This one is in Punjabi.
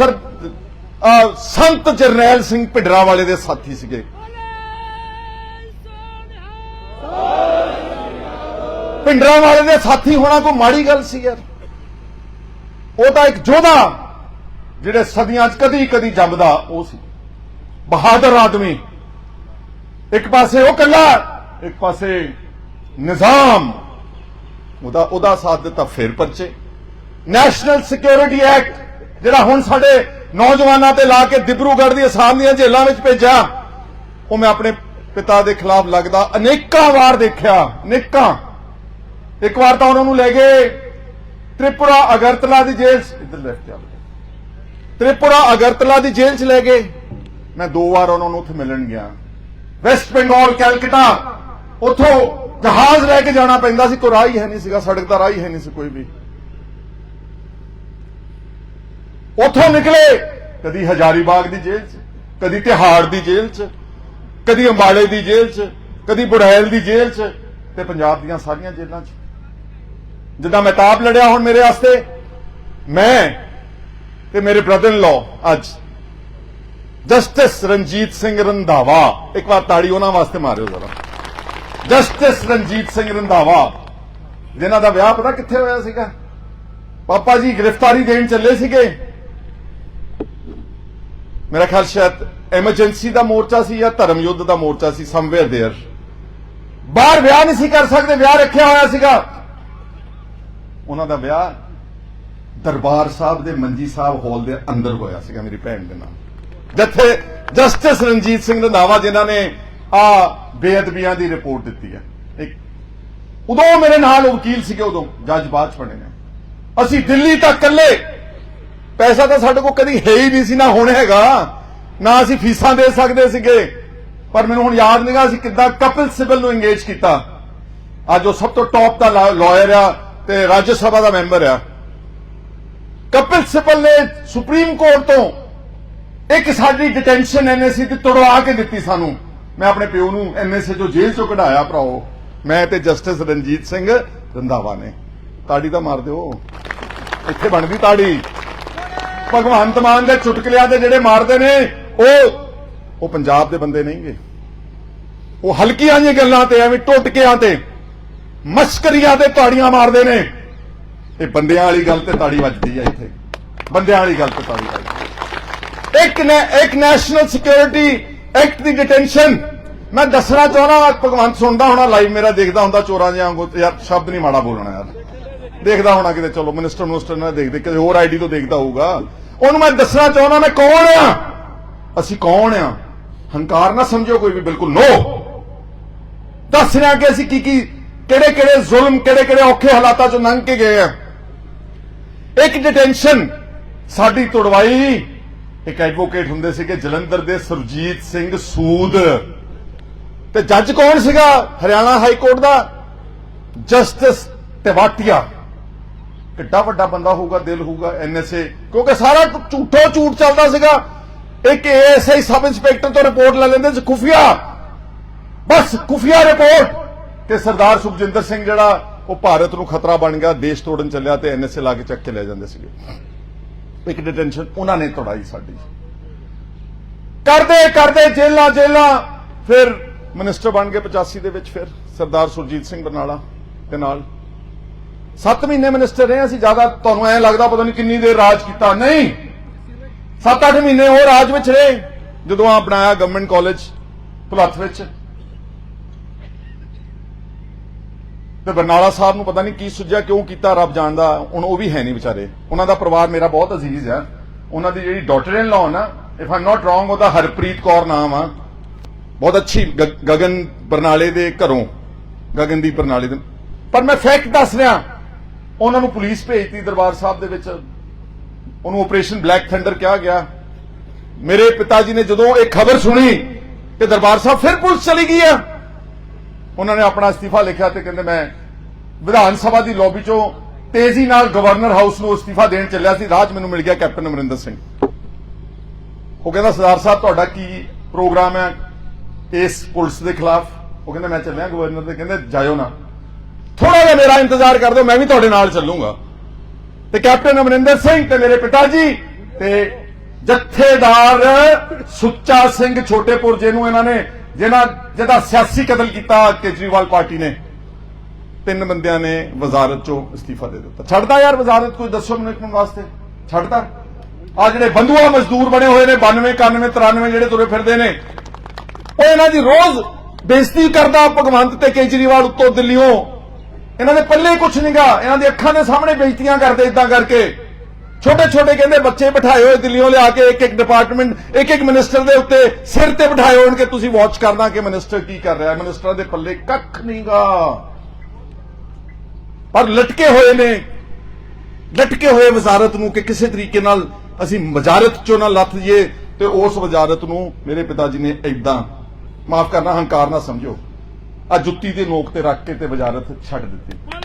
ਸਰ ਸੰਤ ਜਰਨੈਲ ਸਿੰਘ ਭਿੰਡਰਾ ਵਾਲੇ ਦੇ ਸਾਥੀ ਸੀਗੇ। ਭਿੰਡਰਾ ਵਾਲੇ ਦੇ ਸਾਥੀ ਹੋਣਾ ਕੋਈ ਮਾੜੀ ਗੱਲ ਸੀ ਯਾਰ। ਉਹ ਤਾਂ ਇੱਕ ਯੋਧਾ, ਜਿਹੜੇ ਸਦੀਆਂ 'ਚ ਕਦੀ ਕਦੀ ਜੰਮਦਾ, ਉਹ ਸੀ। ਬਹਾਦਰ ਆਦਮੀ। ਇੱਕ ਪਾਸੇ ਉਹ ਕੱਲਾ, ਇੱਕ ਪਾਸੇ ਨਿਜ਼ਾਮ। ਉਹਦਾ ਉਹਦਾ ਸਾਥ ਦਿੱਤਾ ਫਿਰ ਪਰਚੇ। ਨੈਸ਼ਨਲ ਸਿਕਿਉਰਿਟੀ ਐਕਟ ਜਿਹੜਾ ਹੁਣ ਸਾਡੇ ਨੌਜਵਾਨਾਂ ਤੇ ਲਾ ਕੇ ਦਿਬਰੂਗੜ੍ਹ ਦੀ ਅਸਾਮ ਦੀਆਂ ਜੇਲ੍ਹਾਂ ਵਿੱਚ ਭੇਜਿਆ, ਉਹ ਮੈਂ ਆਪਣੇ ਪਿਤਾ ਦੇ ਖਿਲਾਫ ਲੱਗਦਾ, ਅਨੇਕਾਂ ਵਾਰ ਦੇਖਿਆ, ਅਨੇਕਾਂ। ਇੱਕ ਵਾਰ ਤਾਂ ਉਹਨਾਂ ਨੂੰ ਲੈ ਗਏ, ਤ੍ਰਿਪੁਰਾ ਅਗਰਤਲਾ ਦੀ ਜੇਲ੍ਹ 'ਚ ਇੱਧਰ ਲੈਫਟ ਆ ਤ੍ਰਿਪੁਰਾ ਅਗਰਤਲਾ ਦੀ ਜੇਲ੍ਹ 'ਚ ਲੈ ਗਏ। ਮੈਂ ਦੋ ਵਾਰ ਉਹਨਾਂ ਨੂੰ ਉੱਥੇ ਮਿਲਣ ਗਿਆ। ਵੈਸਟ ਬੰਗਾਲ ਕੈਲਕਟਾ ਉੱਥੋਂ ਜਹਾਜ਼ ਲੈ ਕੇ ਜਾਣਾ ਪੈਂਦਾ ਸੀ, ਕੋਈ ਰਾਹ ਹੀ ਹੈ ਨਹੀਂ ਸੀਗਾ, ਸੜਕ ਦਾ ਰਾਹ ਹੀ ਹੈ ਨਹੀਂ ਸੀ ਕੋਈ ਵੀ। ਉੱਥੋਂ ਨਿਕਲੇ। ਕਦੀ ਹਜ਼ਾਰੀਬਾਗ ਦੀ ਜੇਲ੍ਹ 'ਚ, ਕਦੀ ਤਿਹਾੜ ਦੀ ਜੇਲ੍ਹ 'ਚ, ਕਦੀ ਅੰਬਾਲੇ ਦੀ ਜੇਲ੍ਹ 'ਚ, ਕਦੀ ਬੁੜੈਲ ਦੀ ਜੇਲ੍ਹ 'ਚ ਤੇ ਪੰਜਾਬ ਦੀਆਂ ਸਾਰੀਆਂ ਜੇਲ੍ਹਾਂ 'ਚ। ਜਿੱਦਾਂ ਮਹਿਤਾਬ ਲੜਿਆ ਹੁਣ ਮੇਰੇ ਵਾਸਤੇ, ਮੈਂ ਤੇ ਮੇਰੇ ਬ੍ਰਦਰ ਇਨ ਲਾਅ ਅੱਜ ਜਸਟਿਸ ਰਣਜੀਤ ਸਿੰਘ ਰੰਧਾਵਾ, ਇੱਕ ਵਾਰ ਤਾੜੀ ਉਹਨਾਂ ਵਾਸਤੇ ਮਾਰਿਓ ਜ਼ਰਾ। ਜਸਟਿਸ ਰਣਜੀਤ ਸਿੰਘ ਰੰਧਾਵਾ, ਜਿਨ੍ਹਾਂ ਦਾ ਵਿਆਹ ਪਤਾ ਕਿੱਥੇ ਹੋਇਆ ਸੀਗਾ? ਪਾਪਾ ਜੀ ਗ੍ਰਿਫਤਾਰੀ ਦੇਣ ਚੱਲੇ ਸੀਗੇ। ਮੇਰਾ ਖਿਆਲ ਸ਼ਾਇਦ ਐਮਰਜੈਂਸੀ ਦਾ ਮੋਰਚਾ ਸੀ ਜਾਂ ਧਰਮ ਯੁੱਧ ਦਾ ਮੋਰਚਾ ਸੀ ਸਮਵੇਅਰ देयर ਬਾਹਰ ਵਿਆਹ ਨਹੀਂ ਸੀ ਕਰ ਸਕਦੇ ਵਿਆਹ ਰੱਖਿਆ ਹੋਇਆ ਸੀਗਾ ਉਹਨਾਂ ਦਾ ਵਿਆਹ ਦਰਬਾਰ ਸਾਹਿਬ ਦੇ ਮੰਜੀ ਸਾਹਿਬ ਹਾਲ ਦੇ ਅੰਦਰ ਹੋਇਆ ਸੀਗਾ ਮੇਰੀ ਭੈਣ ਦੇ ਨਾਲ ਜਿੱਥੇ ਜਸਟਿਸ ਰਣਜੀਤ ਸਿੰਘ ਰੰਧਾਵਾ ਜਿਨ੍ਹਾਂ ਨੇ ਆ ਬੇਅਦਬੀਆਂ ਦੀ ਰਿਪੋਰਟ ਦਿੱਤੀ ਹੈ ਇੱਕ ਉਦੋਂ ਮੇਰੇ ਨਾਲ ਉਹ ਵਕੀਲ ਸੀਗੇ ਉਦੋਂ ਜੱਜ ਬਾਅਦ ਚ ਬਣੇ ਨੇ ਅਸੀਂ ਦਿੱਲੀ ਤੱਕ ਇਕੱਲੇ ਪੈਸਾ ਤਾਂ ਸਾਡੇ ਕੋਲ ਕਦੀ ਹੈ ਹੀ ਨਹੀਂ ਸੀ, ਨਾ ਹੁਣ ਹੈਗਾ, ਨਾ ਅਸੀਂ ਫੀਸਾਂ ਦੇ ਸਕਦੇ ਸੀਗੇ। ਪਰ ਮੈਨੂੰ ਹੁਣ ਯਾਦ ਨਹੀਂਗਾ ਅਸੀਂ ਕਿੱਦਾਂ ਕਪਿਲ ਸਿਬਲ ਨੂੰ ਇੰਗੇਜ ਕੀਤਾ। ਅੱਜ ਉਹ ਸਭ ਤੋਂ ਟੌਪ ਦਾ ਲਾਇਰ ਆ ਤੇ ਰਾਜ ਸਭਾ ਦਾ ਮੈਂਬਰ ਆ। ਕਪਿਲ ਸਿਬਲ ਨੇ ਸੁਪਰੀਮ ਕੋਰਟ ਤੋਂ ਇੱਕ ਸਾਡੀ ਡਿਟੈਂਸ਼ਨ ਐਨਐਸਸੀ ਦੀ ਤੁੜਵਾ ਕੇ ਦਿੱਤੀ ਸਾਨੂੰ। ਮੈਂ ਆਪਣੇ ਪਿਓ ਨੂੰ ਐਨਐਸਏ ਚੋਂ ਜੇਲ੍ਹ ਚੋਂ ਕਢਾਇਆ ਭਰਾਓ ਮੈਂ ਤੇ ਜਸਟਿਸ ਰਣਜੀਤ ਸਿੰਘ ਰੰਧਾਵਾ ਨੇ। ਤਾੜੀ ਤਾਂ ਮਾਰ ਦਿਓ। ਇੱਥੇ ਬਣਦੀ ਤਾੜੀ। ਭਗਵੰਤ ਮਾਨ ਦੇ ਚੁਟਕਲਿਆਂ ਦੇ ਜਿਹੜੇ ਮਾਰਦੇ ਨੇ, ਉਹ ਉਹ ਪੰਜਾਬ ਦੇ ਬੰਦੇ ਨਹੀਂਗੇ ਉਹ ਹਲਕੀਆਂ ਜਿਹੀਆਂ ਗੱਲਾਂ ਤੇ ਐਵੇਂ ਟੁੱਟਕਿਆਂ ਤੇ, ਮਸਕਰੀਆਂ ਤੇ ਤਾੜੀਆਂ ਮਾਰਦੇ ਨੇ। ਇਹ ਬੰਦਿਆਂ ਵਾਲੀ ਗੱਲ ਤੇ ਤਾੜੀ ਵੱਜਦੀ ਆ ਇੱਥੇ। ਬੰਦਿਆਂ ਵਾਲੀ ਗੱਲ ਤੇ ਤਾੜੀ ਵੱਜਦੀ ਇੱਕ ਨੇ, ਇੱਕ ਨੈਸ਼ਨਲ ਸਿਕਿਉਰਿਟੀ ਐਕਟ ਦੀ ਡਿਟੈਂਸ਼ਨ ਮੈਂ ਦੱਸਣਾ ਚਾਹਣਾ ਭਗਵੰਤ ਸੁਣਦਾ ਹੋਣਾ ਲਾਈਵ ਮੇਰਾ ਦੇਖਦਾ ਹੁੰਦਾ ਚੋਰਾਂ ਜਿਹਾ ਵਾਂਗੂ, ਯਾਰ ਸ਼ਬਦ ਨਹੀਂ ਮਾੜਾ ਬੋਲਣਾ ਯਾਰ। ਦੇਖਦਾ ਹੋਣਾ ਕਿਤੇ, ਚਲੋ ਮਿਨਿਸਟਰ ਮਿਨਿਸਟਰ ਨਾਲ ਦੇਖਦੇ ਕਿਸੇ ਹੋਰ ਆਈਡੀ ਤੋਂ ਦੇਖਦਾ ਹੋਊਗਾ। ਉਹਨੂੰ ਮੈਂ ਦੱਸਣਾ ਚਾਹੁੰਦਾ, ਮੈਂ ਕੌਣ ਆ? ਅਸੀਂ ਕੌਣ ਆ? ਹੰਕਾਰ ਨਾ ਸਮਝੋ ਕੋਈ ਵੀ, ਬਿਲਕੁਲ ਨੋ ਦੱਸ ਰਿਹਾ ਕਿ ਅਸੀਂ ਕੀ ਕੀ ਕਿਹੜੇ ਕਿਹੜੇ ਜ਼ੁਲਮ ਕਿਹੜੇ ਕਿਹੜੇ ਔਖੇ ਹਾਲਾਤਾਂ ਚੋਂ ਲੰਘ ਕੇ ਗਏ ਆ। ਇੱਕ ਡਿਟੈਂਸ਼ਨ ਸਾਡੀ ਤੁੜਵਾਈ। ਇੱਕ ਐਡਵੋਕੇਟ ਹੁੰਦੇ ਸੀਗੇ, ਜਲੰਧਰ ਦੇ ਸੁਰਜੀਤ ਸਿੰਘ ਸੂਦ। ਤੇ ਜੱਜ ਕੌਣ ਸੀਗਾ? ਹਰਿਆਣਾ ਹਾਈ ਕੋਰਟ ਦਾ ਜਸਟਿਸ ਤਿਵਾਟੀਆ। ਕਿੱਡਾ ਵੱਡਾ ਬੰਦਾ ਹੋਊਗਾ, ਦਿਲ ਹੋਊਗਾ ਐਨਐਸਏ ਕਿਉਂਕਿ ਸਾਰਾ ਝੂਠੋ ਝੂਠ ਚੱਲਦਾ ਸੀਗਾ। ਇੱਕ ਐਸਆਈ ਸਬ ਇੰਸਪੈਕਟਰ ਤੋਂ ਰਿਪੋਰਟ ਲੈ ਲੈਂਦੇ ਸੀ, ਖੁਫੀਆ। ਬਸ, ਖੁਫੀਆ ਰਿਪੋਰਟ ਤੇ ਸਰਦਾਰ ਸੁਖਜਿੰਦਰ ਸਿੰਘ ਜਿਹੜਾ, ਉਹ ਭਾਰਤ ਨੂੰ ਖਤਰਾ ਬਣ ਗਿਆ, ਦੇਸ਼ ਤੋੜਨ ਚੱਲਿਆ ਤੇ ਐਨਐਸਏ ਲਾ ਕੇ ਚੱਕ ਕੇ ਲੈ ਜਾਂਦੇ ਸੀਗੇ। ਇੱਕ ਡਿਟੈਂਸ਼ਨ ਉਹਨਾਂ ਨੇ ਤੋੜਾਈ ਸਾਡੀ। ਕਰਦੇ ਕਰਦੇ ਜੇਲਾਂ ਜੇਲਾਂ ਫਿਰ ਮਿਨਿਸਟਰ ਬਣ ਗਏ 85 ਦੇ ਵਿੱਚ ਫਿਰ, ਸਰਦਾਰ ਸੁਰਜੀਤ ਸਿੰਘ ਬਰਨਾਲਾ ਦੇ ਨਾਲ। 7 ਮਹੀਨੇ ਮਿਨਿਸਟਰ ਰਹੇ ਅਸੀਂ, ਜ਼ਿਆਦਾ ਤੁਹਾਨੂੰ ਐ ਲੱਗਦਾ ਪਤਾ ਨਹੀਂ ਕਿੰਨੀ ਦੇਰ ਰਾਜ ਕੀਤਾ। ਨਹੀਂ! 7-8 ਮਹੀਨੇ ਹੋਰ ਰਾਜ ਵਿੱਚ ਰਹੇ। ਜਦੋਂ ਆ ਬਣਾਇਆ ਗਵਰਨਮੈਂਟ ਕਾਲਜ ਭੁਲੱਥ ਵਿੱਚ। ਤੇ ਬਰਨਾਲਾ ਸਾਹਿਬ ਨੂੰ ਪਤਾ ਨਹੀਂ ਕੀ ਸੁਝਿਆ, ਕਿਉਂ ਕੀਤਾ ਰੱਬ ਜਾਣਦਾ, ਹੁਣ ਉਹ ਵੀ ਹੈ ਨਹੀਂ ਵਿਚਾਰੇ। ਉਹਨਾਂ ਦਾ ਪਰਿਵਾਰ ਮੇਰਾ ਬਹੁਤ ਅਜ਼ੀਜ਼ ਹੈ। ਉਹਨਾਂ ਦੀ ਜਿਹੜੀ ਡਾਟਰ ਇਨ ਲਾਅ ਨਾ ਇਫ ਆਮ ਨਾਟ ਰੋਂਗ ਉਹਦਾ ਹਰਪ੍ਰੀਤ ਕੌਰ ਨਾਮ ਆ। ਬਹੁਤ ਅੱਛੀ ਗਗਨ ਬਰਨਾਲੇ ਦੇ ਘਰੋਂ, ਗਗਨਦੀਪ ਬਰਨਾਲੇ ਦੇ। ਪਰ ਮੈਂ ਫੈਕਟ ਦੱਸ ਰਿਹਾ। ਉਹਨਾਂ ਨੂੰ ਪੁਲਿਸ ਭੇਜਤੀ ਦਰਬਾਰ ਸਾਹਿਬ ਦੇ ਵਿੱਚ। ਉਹਨੂੰ ਆਪਰੇਸ਼ਨ ਬਲੈਕ ਥੰਡਰ ਕਿਹਾ ਗਿਆ। ਮੇਰੇ ਪਿਤਾ ਜੀ ਨੇ ਜਦੋਂ ਇਹ ਖਬਰ ਸੁਣੀ ਕਿ ਦਰਬਾਰ ਸਾਹਿਬ ਫਿਰ ਪੁਲਿਸ ਚਲੀ ਗਈ ਆ। ਉਹਨਾਂ ਨੇ ਆਪਣਾ ਅਸਤੀਫਾ ਲਿਖਿਆ ਤੇ ਕਹਿੰਦੇ ਮੈਂ ਵਿਧਾਨ ਸਭਾ ਦੀ ਲੌਬੀ ਚੋਂ ਤੇਜ਼ੀ ਨਾਲ ਗਵਰਨਰ ਹਾਊਸ ਨੂੰ ਅਸਤੀਫਾ ਦੇਣ ਚੱਲਿਆ ਸੀ। ਰਾਜ ਮੈਨੂੰ ਮਿਲ ਗਿਆ ਕੈਪਟਨ ਅਮਰਿੰਦਰ ਸਿੰਘ। ਉਹ ਕਹਿੰਦਾ, ਸਰਦਾਰ ਸਾਹਿਬ, ਤੁਹਾਡਾ ਕੀ ਪ੍ਰੋਗਰਾਮ ਹੈ ਇਸ ਪੁਲਿਸ ਦੇ ਖਿਲਾਫ? ਉਹ ਕਹਿੰਦਾ, ਮੈਂ ਚੱਲਿਆ ਗਵਰਨਰ ਦੇ ਕਹਿੰਦੇ, ਜਾਇਓ ਨਾ। ਥੋੜਾ ਮੇਰਾ ਇੰਤਜ਼ਾਰ ਕਰ ਦਿਓ, ਮੈਂ ਵੀ ਤੁਹਾਡੇ ਨਾਲ ਚੱਲੂਗਾ। ਤੇ ਕੈਪਟਨ ਅਮਰਿੰਦਰ ਸਿੰਘ ਤੇ ਮੇਰੇ ਪਿਤਾ ਜੀ ਤੇ ਜਥੇਦਾਰ ਸੁੱਚਾ ਸਿੰਘ ਛੋਟੇਪੁਰ ਜਿਹਨੂੰ ਇਹਨਾਂ ਨੇ, ਜਿਹਨਾਂ, ਜਿਹਦਾ ਸਿਆਸੀ ਕਤਲ ਕੀਤਾ ਕੇਜਰੀਵਾਲ ਪਾਰਟੀ ਨੇ, ਤਿੰਨ ਬੰਦਿਆਂ ਨੇ ਵਜ਼ਾਰਤ ਚੋਂ ਅਸਤੀਫਾ ਦੇ ਦਿੱਤਾ। ਛੱਡਦਾ ਯਾਰ ਵਜ਼ਾਰਤ, ਕੋਈ ਦੱਸੋ ਮੈਨੂੰ ਵਾਸਤੇ। ਛੱਡਦਾ। ਆ ਜਿਹੜੇ ਬੰਦੂਆ ਮਜ਼ਦੂਰ ਬਣੇ ਹੋਏ ਨੇ 92 91 93 ਜਿਹੜੇ ਤੁਰੇ ਫਿਰਦੇ ਨੇ, ਉਹ ਇਹਨਾਂ ਦੀ ਰੋਜ਼ ਬੇਇੱਜ਼ਤੀ ਕਰਦਾ ਭਗਵੰਤ ਤੇ ਕੇਜਰੀਵਾਲ ਉੱਤੋਂ ਦਿੱਲੀੋਂ ਇਹਨਾਂ ਦੇ ਪੱਲੇ ਕੁਛ ਨਹੀਂਗਾ ਇਹਨਾਂ ਦੀ ਅੱਖਾਂ ਦੇ ਸਾਹਮਣੇ ਬੇਇੱਜ਼ਤੀਆਂ ਕਰਦੇ ਇਦਾਂ ਕਰਕੇ। ਛੋਟੇ ਛੋਟੇ ਕਹਿੰਦੇ ਬੱਚੇ ਬਿਠਾਏ ਹੋਏ ਦਿੱਲੀੋਂ ਲਿਆ ਕੇ ਇੱਕ ਇੱਕ ਡਿਪਾਰਟਮੈਂਟ ਇੱਕ ਇੱਕ ਮਿਨਿਸਟਰ ਦੇ ਉੱਤੇ ਸਿਰ ਤੇ ਬਿਠਾਏ ਹੋਣ ਕਿ ਤੁਸੀਂ ਵਾਚ ਕਰਨਾ ਕਿ ਮਿਨਿਸਟਰ ਕੀ ਕਰ ਰਿਹਾ। ਮਿਨਿਸਟਰਾਂ ਦੇ ਪੱਲੇ ਕੱਖ ਨਹੀਂਗਾ ਪਰ ਲਟਕੇ ਹੋਏ ਨੇ। ਲਟਕੇ ਹੋਏ ਵਜ਼ਾਰਤ ਨੂੰ ਕਿ ਕਿਸੇ ਤਰੀਕੇ ਨਾਲ ਅਸੀਂ ਵਜ਼ਾਰਤ ਚੋਂ ਨਾ ਲੱਥ ਜੀਏ ਤੇ ਉਸ ਵਜ਼ਾਰਤ ਨੂੰ ਮੇਰੇ ਪਿਤਾ ਜੀ ਨੇ ਇਦਾਂ ਮਾਫ ਕਰਨਾ, ਹੰਕਾਰ ਨਾ ਸਮਝੋ। ਆ ਜੁੱਤੀ ਦੇ ਨੋਕ ਤੇ ਰੱਖ ਕੇ ਤੇ ਵਜ਼ਾਰਤ ਛੱਡ ਦਿੱਤੀ।